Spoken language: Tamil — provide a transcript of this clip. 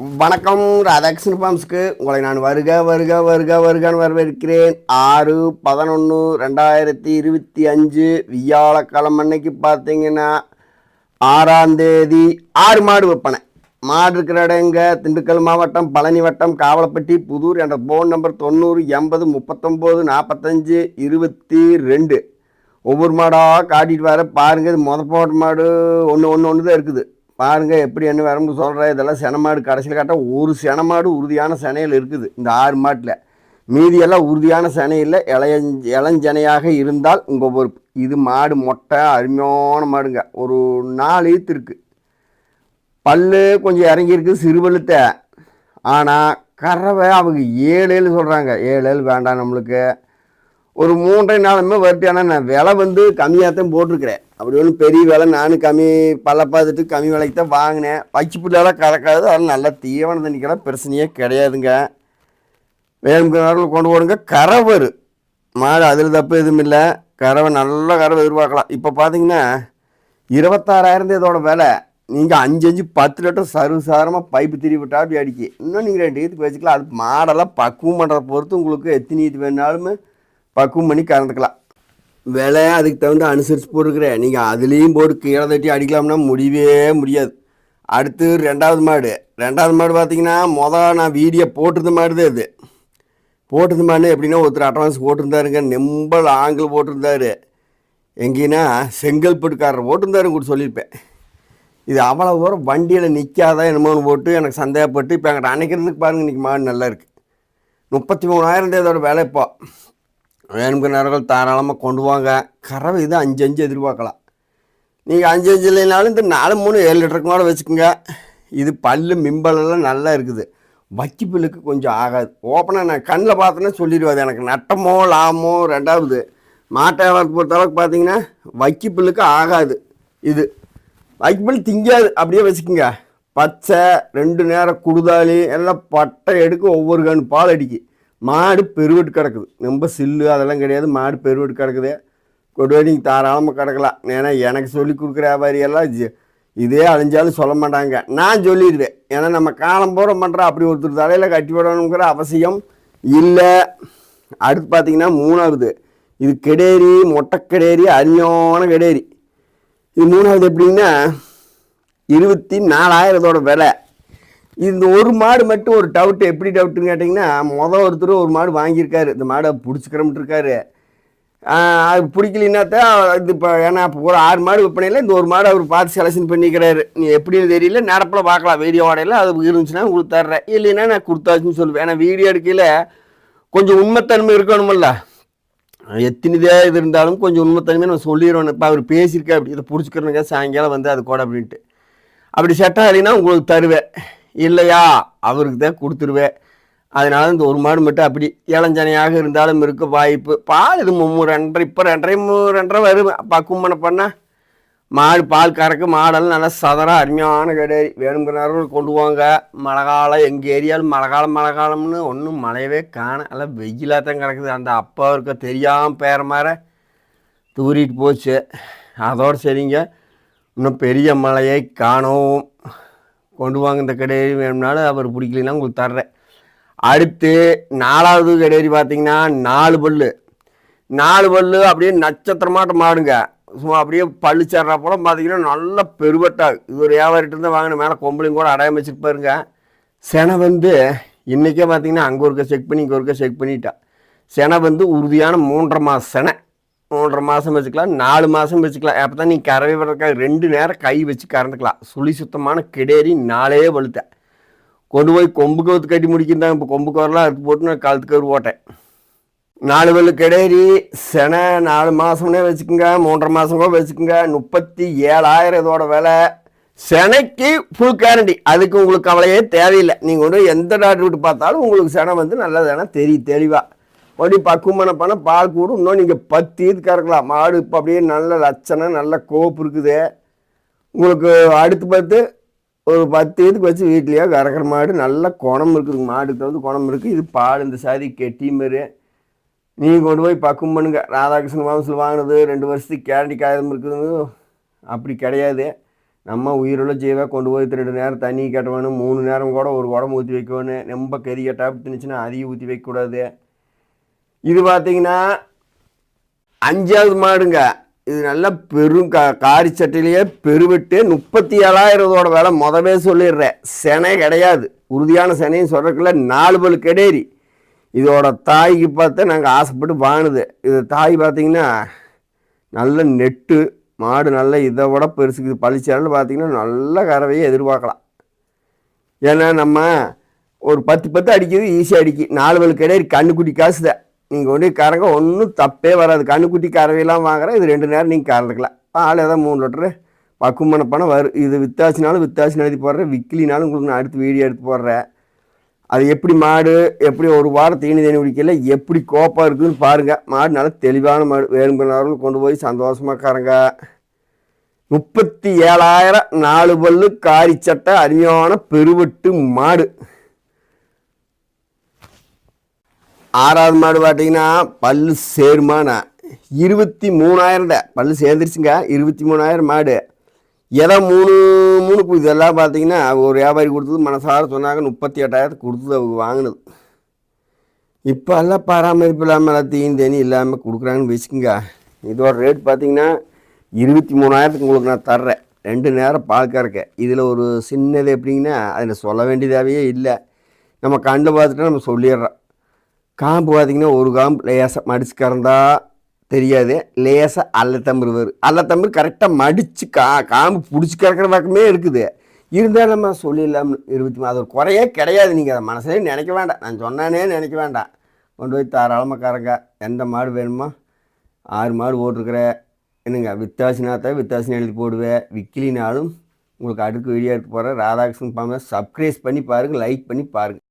வணக்கம் ராதாகிருஷ்ண ஃபார்ம்ஸ்க்கு உங்களை நான் வருக வருக வருக வருகன்னு வரவேற்கிறேன். ஆறு பதினொன்று ரெண்டாயிரத்தி இருபத்தி அஞ்சு வியாழக்கிழமை அன்னைக்கு பார்த்தீங்கன்னா ஆறாம் தேதி ஆறு மாடு விற்பனை. மாடு இருக்கிற இடங்க திண்டுக்கல் மாவட்டம் பழனி வட்டம் காவலப்பட்டி புதூர் என்ற ஃபோன் நம்பர் தொண்ணூறு எண்பது முப்பத்தொம்போது நாற்பத்தஞ்சு இருபத்தி ரெண்டு. ஒவ்வொரு மாடாக காட்டிட்டு வர பாருங்கள் இது முத போட்ட மாடு ஒன்று ஒன்று ஒன்று தான் இருக்குது. பாருங்க எப்படி என்ன வரம்பு சொல்கிறேன் இதெல்லாம் செனமாடு கடைசியில் காட்ட ஒரு செனமாடு உறுதியான செனையில் இருக்குது இந்த ஆறு மாட்டில். மீதியெல்லாம் உறுதியான செனையில் இளையஞ் இளஞ்சனையாக இருந்தால் உங்கள் பொறுப்பு. இது மாடு மொட்டை அருமையான மாடுங்க. ஒரு நாலு ஈத்து இருக்குது பல்லு கொஞ்சம் இறங்கியிருக்கு சிறுபழுத்தை ஆனால் கறவை அவங்க ஏழு ஏழு சொல்கிறாங்க ஏழு ஏழு வேண்டாம் நம்மளுக்கு. ஒரு மூன்றரை நாளுமே வருட்டு ஆனால் நான் விலை வந்து கம்மியாக தான் போட்டிருக்கிறேன். அப்படி ஒன்றும் பெரிய விலை நானும் கம்மி பல்ல பார்த்துட்டு கம்மி விலைக்கு தான் வாங்கினேன். பச்சை புல்லெல்லாம் கறக்காது அதெல்லாம் நல்லா தீவனம் தண்ணிக்கெல்லாம் பிரச்சனையே கிடையாதுங்க. வேணுங்கிறவர்கள் கொண்டு போடுங்க. கறவர். மாடு அதில் தப்பு எதுவும் இல்லை. கறவை நல்ல கறவை எதிர்பார்க்கலாம். இப்போ பார்த்தீங்கன்னா இருபத்தாறாயிரம் தான் இதோட விலை. நீங்கள் அஞ்சு அஞ்சு பத்து லிட்டர் சருசாரமாக பைப்பு திருப்பி விட்டா அப்படி அடிக்கி. இன்னும் நீங்கள் ரெண்டு ஈத்துக்கு வச்சுக்கலாம். அது மாடெல்லாம் பக்குவம் பண்ணுறத பொறுத்து உங்களுக்கு எத்தனை ஈத்து வேணாலும் பக்குவம் பண்ணி கறந்துக்கலாம். விலை அதுக்கு தகுந்த அனுசரித்து போட்டுருக்குறேன். நீங்கள் அதுலேயும் போட்டு கீழே தட்டி அடிக்கலாம்னா முடியவே முடியாது. அடுத்து ரெண்டாவது மாடு. ரெண்டாவது மாடு பார்த்தீங்கன்னா மொதல் நான் வீடியோ போட்டிருந்த மாடு தான் இது போட்டிருந்த மாடு எப்படின்னா ஒருத்தர் அட்வான்ஸ் போட்டிருந்தாருங்க. நெம்பல் ஆங்கிள் போட்டிருந்தாரு. எங்கேன்னா செங்கல்பட்டுக்காரர் போட்டிருந்தாரு கூட சொல்லியிருப்பேன். இது அவ்வளோ தூரம் வண்டியில் நிற்காத என்னமோன்னு போட்டு எனக்கு சந்தேகப்பட்டு இப்போ எங்கிட்ட அணைக்கிறதுக்கு பாருங்க இன்றைக்கி மாடு நல்லா இருக்குது முப்பத்தி மூணாயிரம் தான் வேலை விலை இப்போ. வேணுங்கிறவர்கள் தாராளமாக கொண்டு வாங்க. கறவை இது அஞ்சு அஞ்சு எதிர்பார்க்கலாம். நீங்கள் அஞ்சு அஞ்சு இல்லைனாலும் இந்த நாலு மூணு ஏழு லிட்டருக்கு கூட வச்சுக்கோங்க. இது பல்லு மிம்பலெல்லாம் நல்லா இருக்குது. வக்கி பில்லுக்கு கொஞ்சம் ஆகாது. ஓப்பனாக நான் கண்ணில் பார்த்தோன்னே சொல்லிடுவாது எனக்கு. நட்டமோ லாபமோ ரெண்டாவது. மாட்டை வளர்த்து பொறுத்தளவுக்கு பார்த்தீங்கன்னா வக்கி பில்லுக்கு ஆகாது இது. வக்கி பில் திங்காது. அப்படியே வச்சுக்கோங்க. பச்சை ரெண்டு நேரம் குடுதாளி எல்லாம் பட்டை எடுக்க ஒவ்வொரு கண் பால் அடிக்கு. மாடு பெருவெட்டு கிடக்குது. ரொம்ப சில்லு அதெல்லாம் கிடையாது. மாடு பெருவெட்டு கிடக்குது. நீங்கள் தாராளமாக கிடக்கலாம். ஏன்னா எனக்கு சொல்லி கொடுக்குற வியாபாரியெல்லாம் இதே அழிஞ்சாலும் சொல்ல மாட்டாங்க. நான் சொல்லிடுவேன். ஏன்னா நம்ம காலம் பூரா பண்ணுறோம் அப்படி ஒருத்தர் தலையில் கட்டி விடணுங்கிற அவசியம் இல்லை. அடுத்து பார்த்தீங்கன்னா மூணாவது. இது கெடேரி மொட்டை கெடேரி அரியான கெடேரி. இது மூணாவது எப்படின்னா இருபத்தி நாலாயிரத்தோட விலை. இந்த ஒரு மாடு மட்டும் ஒரு டவுட் எப்படி டவுட்டுன்னு கேட்டிங்கன்னா மொதல் ஒருத்தர் ஒரு மாடு வாங்கியிருக்காரு. இந்த மாடை பிடிச்சிக்கிறோம்ட்டு இருக்காரு அது பிடிக்கலின்னாத்தான் இது இப்போ ஏன்னா இப்போ ஒரு ஆறு மாடு விற்பனையில் இந்த ஒரு மாடு அவர் பார்த்து செலெக்ஷன் பண்ணிக்கிறாரு. நீ எப்படின்னு தெரியல நடப்பில் பார்க்கலாம். வீடியோ வாடையில் அது இருந்துச்சுன்னா உங்களுக்கு தர்றேன் இல்லைன்னா நான் கொடுத்தாச்சுன்னு சொல்லுவேன். ஏன்னா வீடியோ எடுக்கையில் கொஞ்சம் உண்மைத்தன்மை இருக்கணுமில்ல. எத்தனைதே இது இருந்தாலும் கொஞ்சம் உண்மைத்தன்மை நம்ம சொல்லிடுவோம் இப்போ அவர் பேசியிருக்கா அப்படி. இதை பிடிச்சிக்கிறனுங்க சாயங்காலம் வந்து அது கூட அப்படின்ட்டு. அப்படி செட்டாக இல்லைன்னா உங்களுக்கு தருவேன். இல்லையா? அவருக்கு தான் கொடுத்துருவேன். அதனால இந்த ஒரு மாடு மட்டும் அப்படி இளஞ்சனையாக இருந்தாலும் இருக்க வாய்ப்பு. பால் இது மூணு ரெண்டரை இப்போ ரெண்டரை மூணு ரெண்டரை வரும். பக்குவம் பண்ணால் மாடு பால் கறக்கு மாடெல்லாம் நல்லா சதரா அருமையான கிடையாது வேணுங்கிற நேரம் கொண்டு போங்க மழை காலம் எங்கள் ஏரியாவில் மழை காலம் மழை காலம்னு ஒன்றும் மழையவே காணும் எல்லாம் வெயிலாக தான் கிடக்குது. அந்த அப்பா இருக்க தெரியாமல் பேர மாதிரி தூரிட்டு போச்சு. அதோடு சரிங்க. இன்னும் பெரிய மழையை காணவும் கொண்டு வாங்க இந்த கடையறி வேணும்னாலும் அவர் பிடிக்கலைன்னா உங்களுக்கு தர்றேன். அடுத்து நாலாவது கடையறி பார்த்தீங்கன்னா நாலு பல்லு. நாலு பல்லு அப்படியே நட்சத்திரமாட்ட மாடுங்க. சும்மா அப்படியே பல்லு சேர்றா போல பார்த்தீங்கன்னா நல்ல பெருவட்டா. இது ஒரு வியாபாரிட்டு தான் வாங்கின மேலே கொம்பளையும் கூட அடையாம வச்சுருப்பாருங்க செனை வந்து இன்றைக்கே பார்த்தீங்கன்னா அங்கே ஒருக்க செக் பண்ணி இங்கே ஒருக்க செக் பண்ணிட்டா. செனை வந்து உறுதியான மூன்றரை மாதம் செனை. மூன்றரை மாதம் வச்சுக்கலாம் நாலு மாதம் வச்சுக்கலாம். அப்போ தான் நீ கறவை விடுறதுக்காக ரெண்டு நேரம் கை வச்சு கறந்துக்கலாம். சுழி சுத்தமான கிடேரி நாளே வலுத்த கொண்டு போய் கொம்பு கவுத்து கட்டி முடிக்கிருந்தாங்க இப்போ கொம்பு கவரெலாம் அறுத்து போட்டு நான் கழுத்து ஒரு ஓட்டேன் நாலு வெள்ள கிடேரி செனை நாலு மாதம்னே வச்சுக்கோங்க. மூன்றரை மாதம் கூட வச்சுக்கோங்க. முப்பத்தி ஏழாயிரம் இதோட விலை. செனைக்கு ஃபுல் கேரண்டி அதுக்கு உங்களுக்கு கவலையே தேவையில்லை. நீங்கள் ஒன்று எந்த டாக்டர் விட்டு பார்த்தாலும் உங்களுக்கு செனை வந்து நல்லதானா தெரியும் தெளிவாக மறுபடியும் பக்குவமான பண்ணால் பால் கூடும் இன்னும் நீங்கள் பத்து ஈத்து கறக்கலாம். மாடு இப்போ அப்படியே நல்ல லட்சணம் நல்ல கோப்பு இருக்குது. உங்களுக்கு அடுத்து பார்த்து ஒரு பத்து இதுக்கு வச்சு வீட்லேயே கறக்கிற மாடு நல்ல குணம் இருக்குதுங்க மாடுக்கு வந்து குணம் இருக்குது. இது பால் இந்த சாதி கெட்டி மாரி. நீங்கள் கொண்டு போய் பக்குவம் பண்ணுங்க. ராதாகிருஷ்ணன் வம்சில் வாங்கினது ரெண்டு வருஷத்துக்கு கேரண்டி காயம் இருக்குது அப்படி கிடையாது. நம்ம உயிருள்ள ஜீவாக கொண்டு போய் ரெண்டு நேரம் தண்ணி கட்டணும் மூணு நேரம் கூட ஒரு உடம்பு ஊற்றி வைக்கணும் ரொம்ப கறி கட்டாப்பி திணிச்சுன்னா அதையும் ஊற்றி வைக்கக்கூடாது. இது பார்த்தீங்கன்னா அஞ்சாவது மாடுங்க. இது நல்லா பெரும் கா காரி சட்டையிலேயே பெருவிட்டு முப்பத்தி ஏழாயிரத்தோட விலை மொதவே சொல்லிடுறேன். செனை கிடையாது. உறுதியான செனையும் சொல்கிறதுக்குள்ள நாலு பல் கெடேரி. இதோட தாய்க்கு பார்த்தா நாங்கள் ஆசைப்பட்டு வாங்குது இது தாய் பார்த்தீங்கன்னா நல்ல நெட்டு மாடு நல்ல இதை விட பெருசுக்கு பழிச்சாலும் பார்த்தீங்கன்னா நல்ல கறவையை எதிர்பார்க்கலாம். ஏன்னா நம்ம ஒரு பத்து பத்து அடிக்கிறது ஈஸியாக அடிக்கி. நாலு பல் கிடையாது கண்ணுக்குட்டி காசு தான் நீங்கள் கொண்டு கறங்க ஒன்றும் தப்பே வராது. கண்ணுக்குட்டி கறவையெல்லாம் வாங்குறேன் இது ரெண்டு நேரம் நீங்கள் கறந்துக்கலாம் ஆள் ஏதாவது மூணு லிட்டரு பக்குவமான பணம் வரும் இது வித்தாசினாலும் வித்தாசின் எழுதி போடுறேன் விக்கிலினாலும் உங்களுக்கு நான் அடுத்து வீடியோ எடுத்து போடுறேன். அது எப்படி மாடு எப்படி ஒரு வாரம் தீனி தண்ணி குடிக்கல எப்படி கோப்பாக இருக்குதுன்னு பாருங்கள் மாடு நல்லா தெளிவான மாடு. வேணுங்கிறவர்கள் கொண்டு போய் சந்தோஷமாக கறங்க முப்பத்தி ஏழாயிரம் நாலு பல்லு காரி சட்டை அருமையான பெருவெட்டு மாடு. ஆறாவது மாடு பார்த்தீங்கன்னா பல்லு சேருமாண்ணா இருபத்தி மூணாயிரம் தான் பல்லு சேர்ந்துருச்சுங்க. இருபத்தி மூணாயிரம் மாடு. எதை மூணு மூணு இதெல்லாம் பார்த்தீங்கன்னா ஒரு வியாபாரி கொடுத்தது மனசார சொன்னாங்க. முப்பத்தி எட்டாயிரத்து கொடுத்தது அவங்க வாங்கினது. இப்போ எல்லாம் பராமரிப்பு இல்லாமல் எல்லாம் தீனி தேனி இல்லாமல் கொடுக்குறாங்கன்னு வச்சுக்கோங்க. இதோட ரேட் பார்த்தீங்கன்னா இருபத்தி மூணாயிரத்துக்கு உங்களுக்கு நான் தர்றேன். ரெண்டு நேரம் பால் கறக்க. இதில் ஒரு சின்னது எப்படிங்கன்னா அதில் சொல்ல வேண்டியதாகவே இல்லை. நம்ம கண்டு பார்த்துட்டு நம்ம சொல்லிடுறோம். காம்பு பார்த்தீங்கன்னா ஒரு காம்பு லேசாக மடிச்சு கறந்தா தெரியாது. லேசாக அல்லத்தம்பு வரும். அல்லத்தம்பு கரெக்டாக மடித்து கா காம்பு பிடிச்சி கறக்கிற பக்கமே இருக்குது. இருந்தாலும் நம்ம சொல்லிடலாம் இருபத்தி மூணு அது ஒரு குறையே கிடையாது. நீங்கள் அதை மனசுலேயே நினைக்க வேண்டாம். நான் சொன்னானே நினைக்க வேண்டாம். கொண்டு போய் தாராளமாக கறங்க எந்த மாடு வேணுமோ ஆறு மாடு போட்டிருக்கிற என்னங்க வித்தாசினாத்தான் வித்தாசினி எழுதி போடுவேன் விக்கிலினாலும் உங்களுக்கு அடுக்கு வீடியோ எடுத்து போகிறேன் ராதாகிருஷ்ணன் பாம்பை சப்ஸ்கிரைப் பண்ணி பாருங்கள் லைக் பண்ணி பாருங்கள்